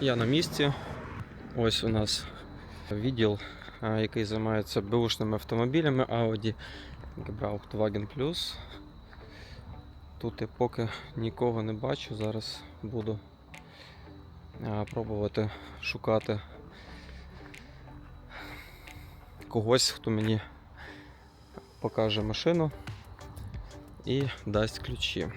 Я на місці. Ось у нас відділ, який займається беушними автомобілями Audi Gebrauchtwagen Plus. Тут я поки нікого не бачу. Зараз буду пробувати шукати когось, хто мені покаже машину і дасть ключі.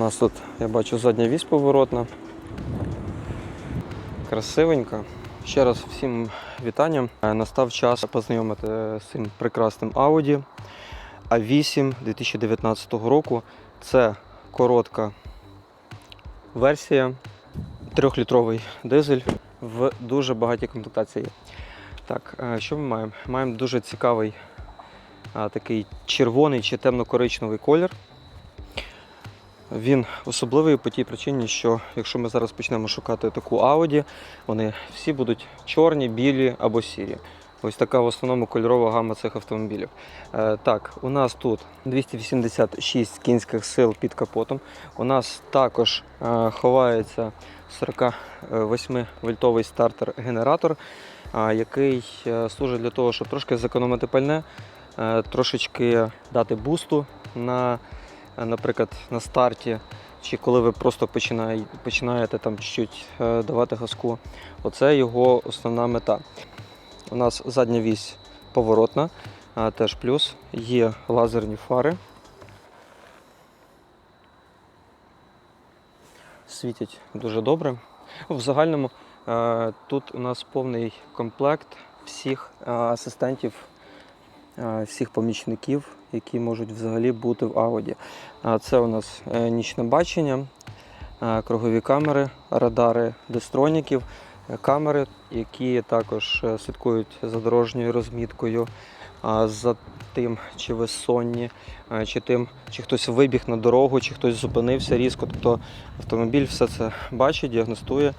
Нас тут, я бачу, задня вісь поворотна. Красивенька. Ще раз всім вітання. Е, Настав час познайомити з цим прекрасним Audi A8 2019 року. Це коротка версія, 3-літровий дизель в дуже багатій комплектації. Так, е, що ми маємо? Маємо дуже цікавий а, такий червоний чи темно-коричневий колір. Він особливий по тій причині, що якщо ми зараз почнемо шукати таку Audi, вони всі будуть чорні, білі або сірі. Ось така в основному кольорова гама цих автомобілів. Е, так, у нас тут 286 кінських сил під капотом. У нас також е, ховається 48 вольтовий стартер-генератор, е, який служить для того, щоб трошки зекономити пальне, трошечки дати бусту на наприклад, на старті, чи коли ви просто починає- починаєте там чуть е, давати газку. Оце його основна мета. У нас задня вісь поворотна, теж плюс. Є лазерні фари. Світять дуже добре. В загальному е, тут у нас повний комплект всіх е, асистентів е, всіх помічників, які можуть взагалі бути в Audi. А Це у нас е, нічне бачення, е, кругові камери, радари дистроніків, е, камери, які також е, слідкують за дорожньою розміткою, за тим, чи ви сонні, е, чи тим, чи хтось вибіг на дорогу, чи хтось зупинився різко. Тобто автомобіль все це бачить, діагностує.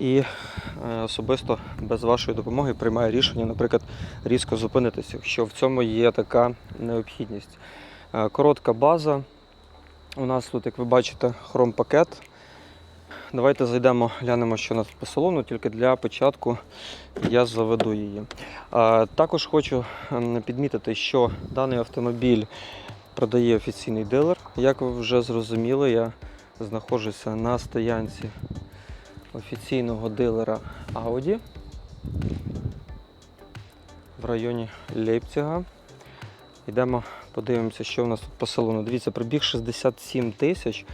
І е, особисто без вашої допомоги приймає рішення, наприклад, різко зупинитися, якщо в цьому є така необхідність. Е, Коротка база. У нас тут, як ви бачите, хром-пакет. Давайте зайдемо, глянемо, що у нас по салону, тільки для початку я заведу її. Е, Також хочу ем, підмітити, що даний автомобіль продає офіційний дилер. Як ви вже зрозуміли, я знаходжуся на стоянці офіційного дилера Audi в районі Лейпцига. Йдемо, подивимося, що в нас тут по салону. Дивіться, пробіг 67 тисяч,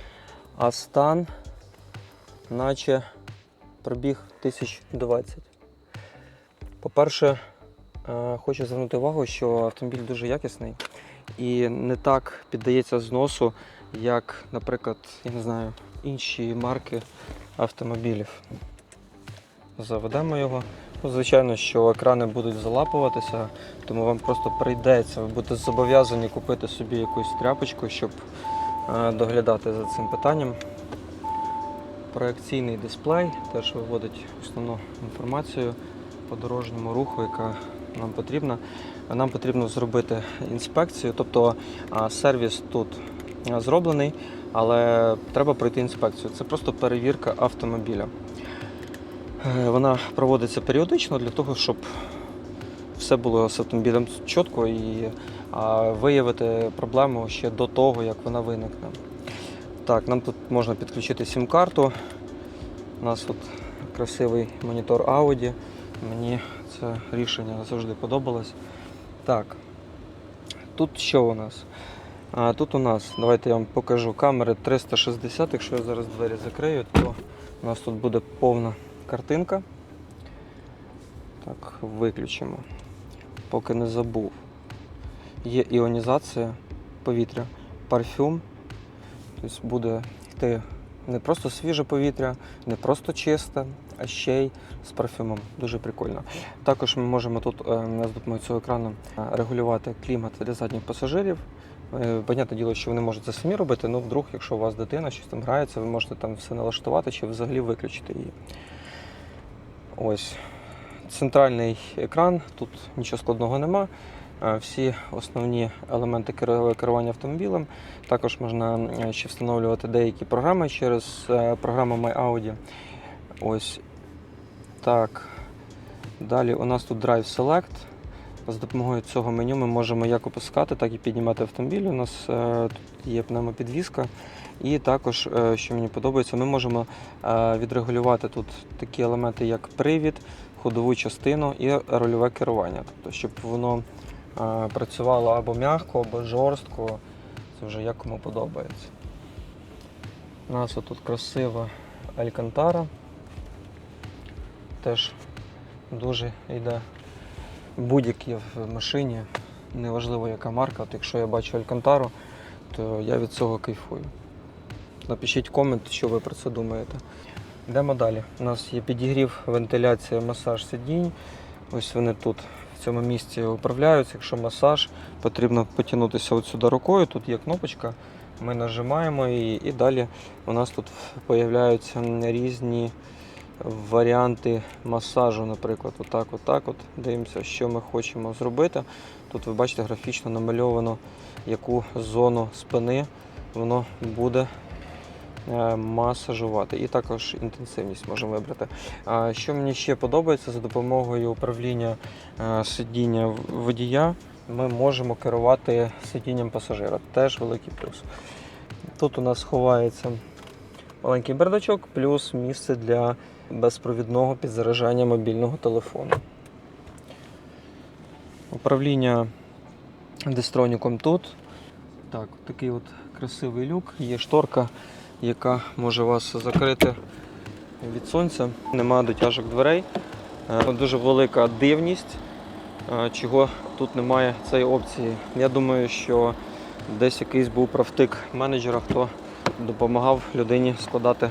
а стан, наче пробіг 1020. По-перше, е, хочу звернути увагу, що автомобіль дуже якісний і не так піддається зносу, як, наприклад, я не знаю, інші марки автомобілів. Заведемо його. Ну, звичайно, що екрани будуть залапуватися, тому вам просто прийдеться, ви будете зобов'язані купити собі якусь тряпочку, щоб е, доглядати за цим питанням. Проекційний дисплей теж виводить основну інформацію по дорожньому руху, яка нам потрібна. Нам потрібно зробити інспекцію, тобто сервіс тут зроблений, але треба пройти інспекцію. Це просто перевірка автомобіля. Е, Вона проводиться періодично для того, щоб все було з автомобілем чітко і виявити проблему ще до того, як вона виникне. Так, нам тут можна підключити сім-карту. У нас тут красивий монітор Audi. Мені це рішення завжди подобалось. Так, тут що у нас? А, тут у нас, давайте я вам покажу камери 360. Якщо я зараз двері закрию, то у нас тут буде повна картинка. Так, виключимо. Поки не забув. Є іонізація повітря, парфюм. Тобто буде йти не просто свіже повітря, не просто чисте, а ще й з парфюмом. Дуже прикольно. Також ми можемо тут е, з допомогою цього екрану е, регулювати клімат для задніх пасажирів. Е, Понятне діло, що ви не можете це самі робити, але вдруг, якщо у вас дитина щось там грається, ви можете там все налаштувати чи взагалі виключити її. Ось центральний екран, тут нічого складного нема. Е, Всі основні елементи керування автомобілем. Також можна е, ще встановлювати деякі програми через програму MyAudi. Ось так. Далі у нас тут Drive Select. За допомогою цього меню ми можемо як опускати, так і піднімати автомобіль. У нас е, тут є пневмопідвізка. І також, е, що мені подобається, ми можемо е, відрегулювати тут такі елементи, як привід, ходову частину і рульове керування. Тобто, щоб воно працювало або м'яко, або жорстко. Це вже як кому подобається. У нас тут красива Алькантара. Теж дуже йде будь-якій в машині, неважливо яка марка. От якщо я бачу Алькантару, то я від цього кайфую. Напишіть комент, що ви про це думаєте. Йдемо далі. У нас є підігрів, вентиляція, масаж сидінь. Ось вони тут в цьому місці управляються. Якщо масаж, потрібно потягнутися от сюди рукою. Тут є кнопочка. Ми нажимаємо її, і далі у нас тут з'являються різні варіанти масажу, наприклад, отак, отак. От дивимося, що ми хочемо зробити. Тут ви бачите графічно намальовано, яку зону спини воно буде е, масажувати. І також інтенсивність можемо вибрати. Що мені ще подобається, за допомогою управління е, сидіння водія ми можемо керувати сидінням пасажира. Теж великий плюс. Тут у нас ховається маленький бардачок, плюс місце для безпровідного підзаряджання мобільного телефону. Управління дистроніком тут. Так, такий от красивий люк. Є шторка, яка може вас закрити від сонця. Нема дотяжок дверей. Е, Дуже велика дивність, е, чого тут немає цієї опції. Я думаю, що десь якийсь був правтик менеджера, хто допомагав людині складати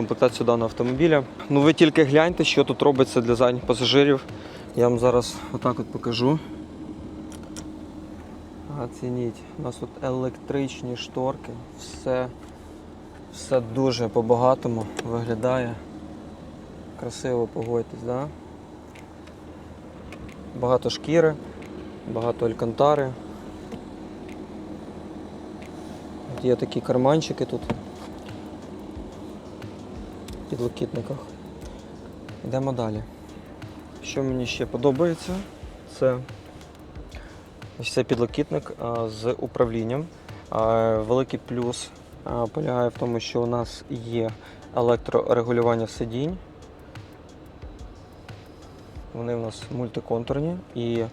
комплектацію даного автомобіля. Ну ви тільки гляньте, що тут робиться для задніх пасажирів. Я вам зараз отак от покажу. Оцініть, у нас тут електричні шторки, все, все дуже по-багатому виглядає. Красиво погодьтесь, да? Багато шкіри, багато алькантари. Є такі карманчики тут підлокітниках. Йдемо далі. Що мені ще подобається, це ось цей підлокітник з управлінням. Великий плюс полягає в тому, що у нас є електрорегулювання сидінь. Вони у нас мультиконтурні і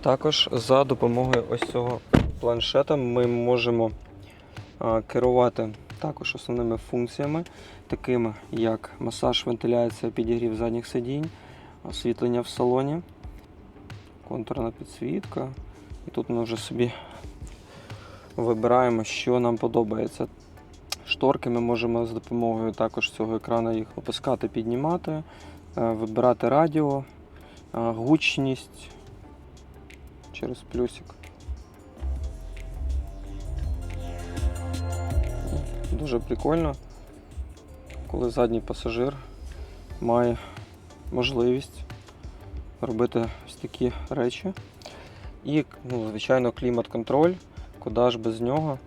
також за допомогою ось цього планшета ми можемо керувати також основними функціями, такими як масаж, вентиляція, підігрів задніх сидінь, освітлення в салоні, контурна підсвітка. І тут ми вже собі вибираємо, що нам подобається. Шторки ми можемо з допомогою також цього екрану їх опускати, піднімати, е, вибирати радіо, е, гучність через плюсик. Дуже прикольно, коли задній пасажир має можливість робити ось такі речі. І, ну, звичайно, клімат-контроль, куди ж без нього.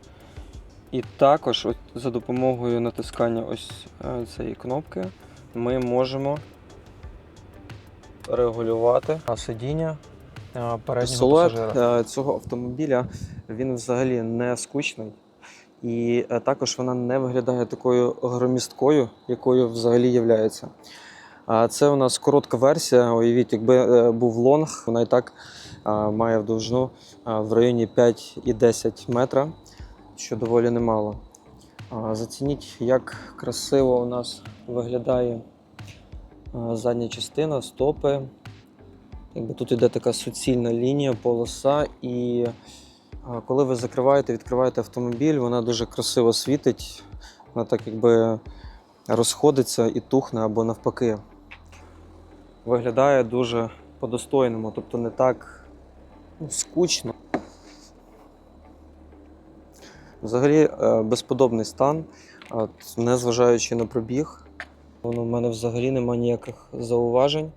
І також от за допомогою натискання ось е, цієї кнопки ми можемо регулювати сидіння е, переднього Силует пасажира. е, цього автомобіля він взагалі не скучний. І е, також вона не виглядає такою громісткою, якою взагалі. А це у нас коротка версія. Уявіть, якби е, був лонг, вона і так має в довжину в районі 5,10 метра, що доволі немало. Зацініть, як красиво у нас виглядає задня частина, стопи. Якби тут іде така суцільна лінія, полоса, і коли ви закриваєте, відкриваєте автомобіль, вона дуже красиво світить, вона так якби розходиться і тухне або навпаки. Виглядає дуже по-достойному, тобто не так ну, скучно. Взагалі е, безподобний стан, незважаючи на пробіг. Воно в мене взагалі немає ніяких зауважень.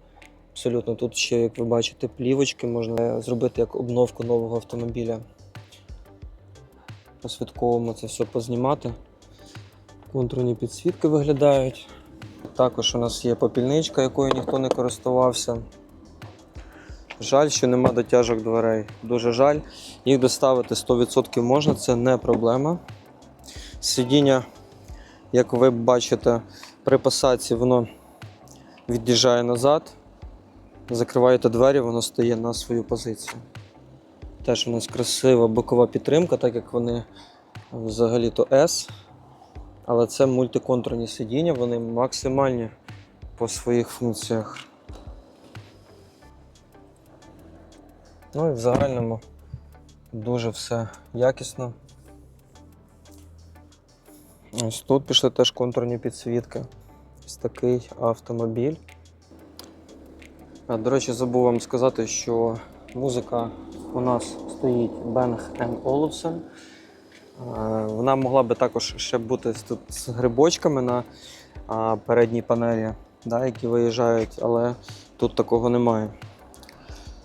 Абсолютно, тут ще, як ви бачите, плівочки можна зробити як обновку нового автомобіля. По святковому це все познімати. Контурні підсвітки виглядають. Також у нас є попільничка, якою ніхто не користувався. Жаль, що нема дотяжок дверей. Дуже жаль. Їх доставити 100% можна, це не проблема. Сидіння, як ви бачите, при посадці воно від'їжджає назад. Закриваєте двері, воно стає на свою позицію. Теж у нас красива бокова підтримка, так як вони взагалі-то S. Але це мультиконтурні сидіння, вони максимальні по своїх функціях. Ну і в загальному дуже все якісно. Ось тут пішли теж контурні підсвітки. Ось такий автомобіль. А, До речі, забув вам сказати, що музика у нас стоїть Olufsen. Е, Вона могла би також ще бути тут з грибочками на передній панелі, да, які виїжджають, але тут такого немає.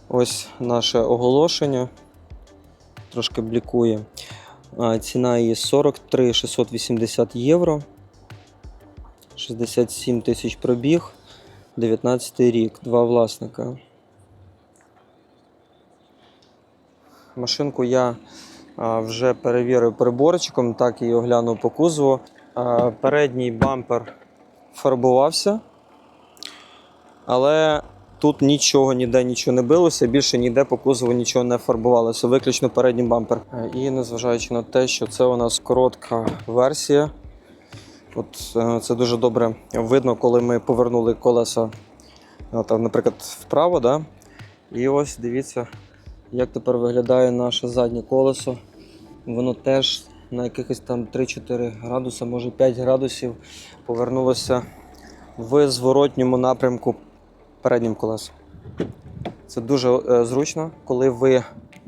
Ось наше оголошення. Трошки блікує. Ціна її 43 680 євро. 67 тисяч пробіг. 19 рік, два власника. Машинку я вже перевірив приборчиком, так і оглянув по кузову. Передній бампер фарбувався, але тут нічого, ніде нічого не билося, більше ніде по кузову нічого не фарбувалося, виключно передній бампер. І незважаючи на те, що це у нас коротка версія. От е, це дуже добре видно, коли ми повернули колеса, е, наприклад, вправо. Да? І ось дивіться, як тепер виглядає наше заднє колесо. Воно теж на якихось там 3-4 градуси, може 5 градусів повернулося в зворотньому напрямку переднім колесом. Це дуже е, зручно, коли ви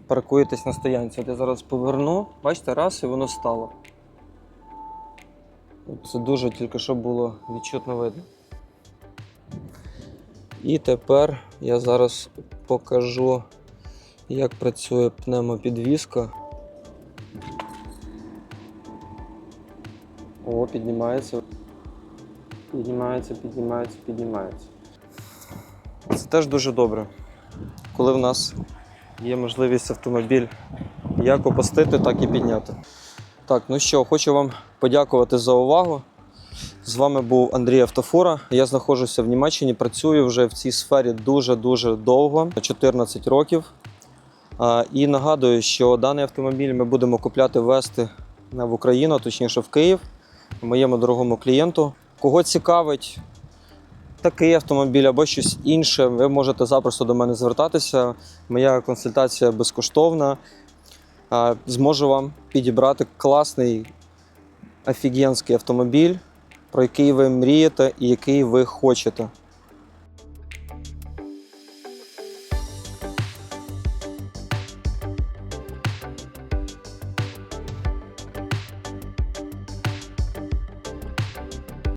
паркуєтесь на стоянці. От я зараз поверну, бачите, раз і воно стало. Це дуже тільки що було відчутно видно. І тепер я зараз покажу, як працює пневмопідвізка. О, піднімається. Піднімається, піднімається, піднімається. Це теж дуже добре, коли в нас є можливість автомобіль як опустити, так і підняти. Так, ну що, хочу вам подякувати за увагу. З вами був Андрій Автофура. Я знаходжуся в Німеччині, працюю вже в цій сфері дуже-дуже довго 14 років. І нагадую, що даний автомобіль ми будемо купляти вести в Україну, точніше в Київ, моєму дорогому клієнту. Кого цікавить такий автомобіль або щось інше, ви можете запросто до мене звертатися. Моя консультація безкоштовна. Зможу вам підібрати класний офігенський автомобіль, про який ви мрієте і який ви хочете.